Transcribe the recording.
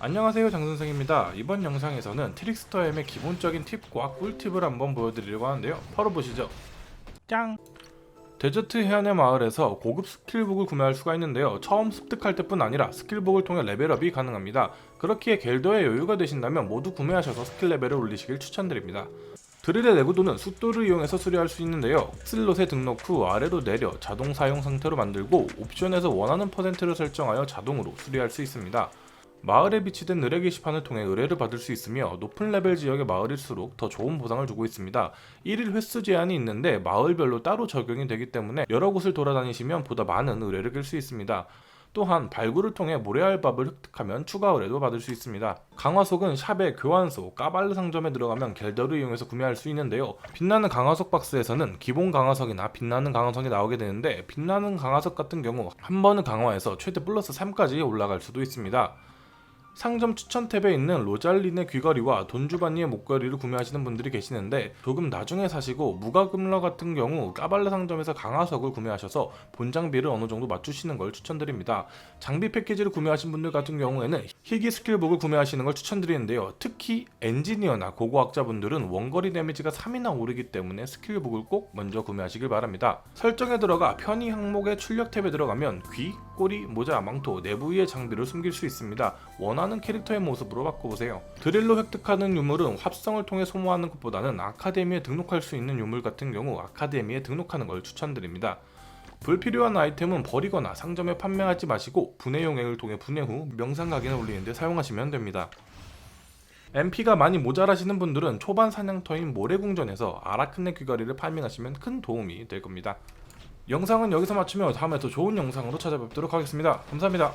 안녕하세요 장선생입니다. 이번 영상에서는 트릭스터엠의 기본적인 팁과 꿀팁을 한번 보여드리려고 하는데요. 바로 보시죠. 짱! 데저트 해안의 마을에서 고급 스킬북을 구매할 수가 있는데요. 처음 습득할 때뿐 아니라 스킬북을 통해 레벨업이 가능합니다. 그렇기에 겔더에 여유가 되신다면 모두 구매하셔서 스킬 레벨을 올리시길 추천드립니다. 드릴의 내구도는 숫도를 이용해서 수리할 수 있는데요. 슬롯에 등록 후 아래로 내려 자동 사용 상태로 만들고 옵션에서 원하는 퍼센트를 설정하여 자동으로 수리할 수 있습니다. 마을에 비치된 의뢰 게시판을 통해 의뢰를 받을 수 있으며 높은 레벨 지역의 마을일수록 더 좋은 보상을 주고 있습니다. 1일 횟수 제한이 있는데 마을별로 따로 적용이 되기 때문에 여러 곳을 돌아다니시면 보다 많은 의뢰를 끌수 있습니다. 또한 발굴을 통해 모래알밥을 획득하면 추가 의뢰도 받을 수 있습니다. 강화석은 샵의 교환소, 까발르 상점에 들어가면 겔더를 이용해서 구매할 수 있는데요. 빛나는 강화석 박스에서는 기본 강화석이나 빛나는 강화석이 나오게 되는데 빛나는 강화석 같은 경우 한 번을 강화해서 최대 플러스 3까지 올라갈 수도 있습니다. 상점 추천 탭에 있는 로잘린의 귀걸이와 돈주바니의 목걸이를 구매하시는 분들이 계시는데 조금 나중에 사시고 무가금러 같은 경우 까발레 상점에서 강화석을 구매하셔서 본 장비를 어느 정도 맞추시는 걸 추천드립니다. 장비 패키지를 구매하신 분들 같은 경우에는 희귀 스킬북을 구매하시는 걸 추천드리는데요. 특히 엔지니어나 고고학자분들은 원거리 데미지가 3이나 오르기 때문에 스킬북을 꼭 먼저 구매하시길 바랍니다. 설정에 들어가 편의 항목의 출력 탭에 들어가면 귀, 꼬리, 모자, 망토, 내부 위의 장비를 숨길 수 있습니다. 원하는 캐릭터의 모습으로 바꿔보세요. 드릴로 획득하는 유물은 합성을 통해 소모하는 것보다는 아카데미에 등록할 수 있는 유물 같은 경우 아카데미에 등록하는 걸 추천드립니다. 불필요한 아이템은 버리거나 상점에 판매하지 마시고 분해 용액을 통해 분해 후 명상 각인을 올리는데 사용하시면 됩니다. MP가 많이 모자라시는 분들은 초반 사냥터인 모래궁전에서 아라크네 귀걸이를 파밍하시면 큰 도움이 될 겁니다. 영상은 여기서 마치며 다음에 더 좋은 영상으로 찾아뵙도록 하겠습니다. 감사합니다.